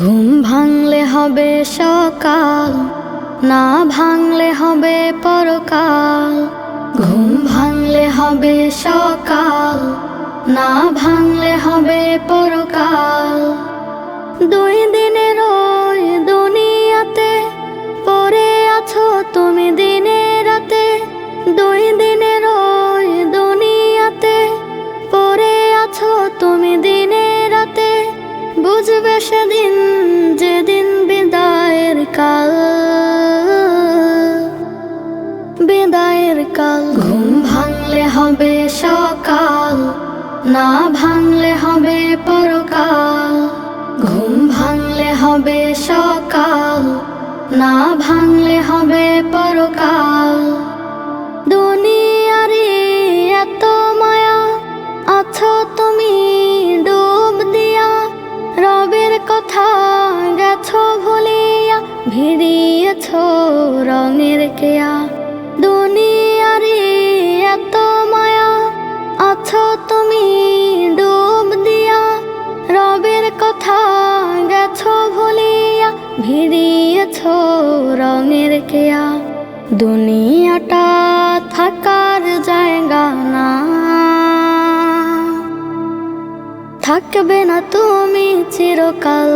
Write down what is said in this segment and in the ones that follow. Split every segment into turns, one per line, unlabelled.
ঘুম ভাঙলে হবে সকাল, না ভাঙলে হবে পরকাল। ঘুম ভাঙলে হবে সকাল, না ভাঙলে হবে পরকাল। দুই দিনের ওই দুনিয়াতে পরে আছো তুমি দিনে রাতে। দুই দিনের ওই দুনিয়াতে পরে আছো তুমি দিনে রাতে। বুঝবে সেদিন কাল। বিদায়ের কাল। ঘুম ভাঙলে হবে সকাল, না ভাঙলে হবে পরকাল। ঘুম ভাঙলে হবে সকাল, না ভাঙলে হবে পরকাল। দুনিয়ারে এত মায়া, আছো তুমি ডুব দিয়া। রবের কথা গেছো ভুলিয়া ভিড়িয়েছ রঙের কেয়া? দুনিয়ারে এত মায়া, আছো তুমি ডুব দিয়া। রবের কথা গেছো ভুলিয়া, ভিড়িয়েছ রঙের কেয়া। দুনিয়াটা থাকার থাকবে না তুমি চিরকাল।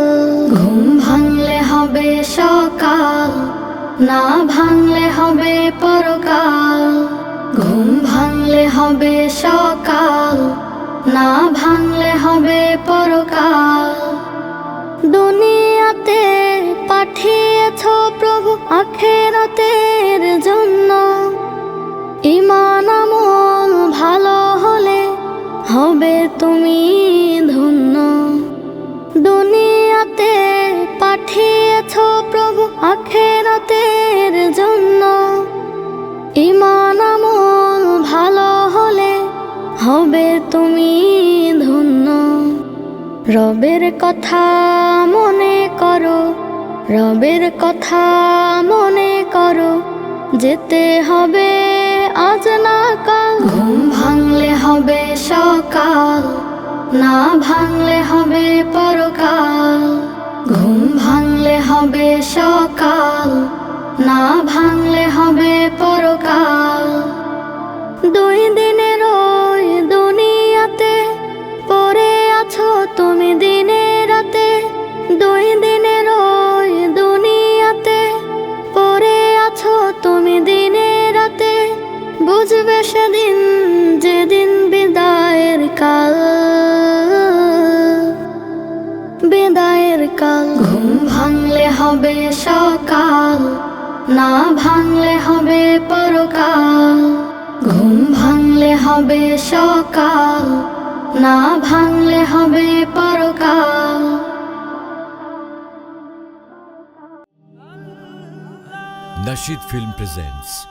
ঘুম ভাঙলে হবে সকাল, না ভাঙলে হবে পরকাল। ঘুম ভাঙলে হবে সকাল, না ভাঙলে হবে পরকাল। দুনিয়াতে পাঠিয়েছ প্রভু আখেরাতের জন্য। ইমান ভালো হলে হবে তুমি হবে তুমি ধন্য। রবের কথা মনে করো, রবের কথা মনে করো, যেতে হবে আজ না কাল। ঘুম ভাঙলে হবে সকাল, না ভাঙলে হবে পরকাল। ঘুম ভাঙলে হবে সকাল, না ভাঙলে হবে পরকাল। দুই দিনের বুঝবে সেদিন, যেদিন বিদায়ের কাল। বিদায়ের কাল। ঘুম ভাঙলে হবে সকাল, না ভাঙলে হবে পরকাল। ঘুম ভাঙলে হবে সকাল, না ভাঙলে হবে পরকাল।
Nashid Film presents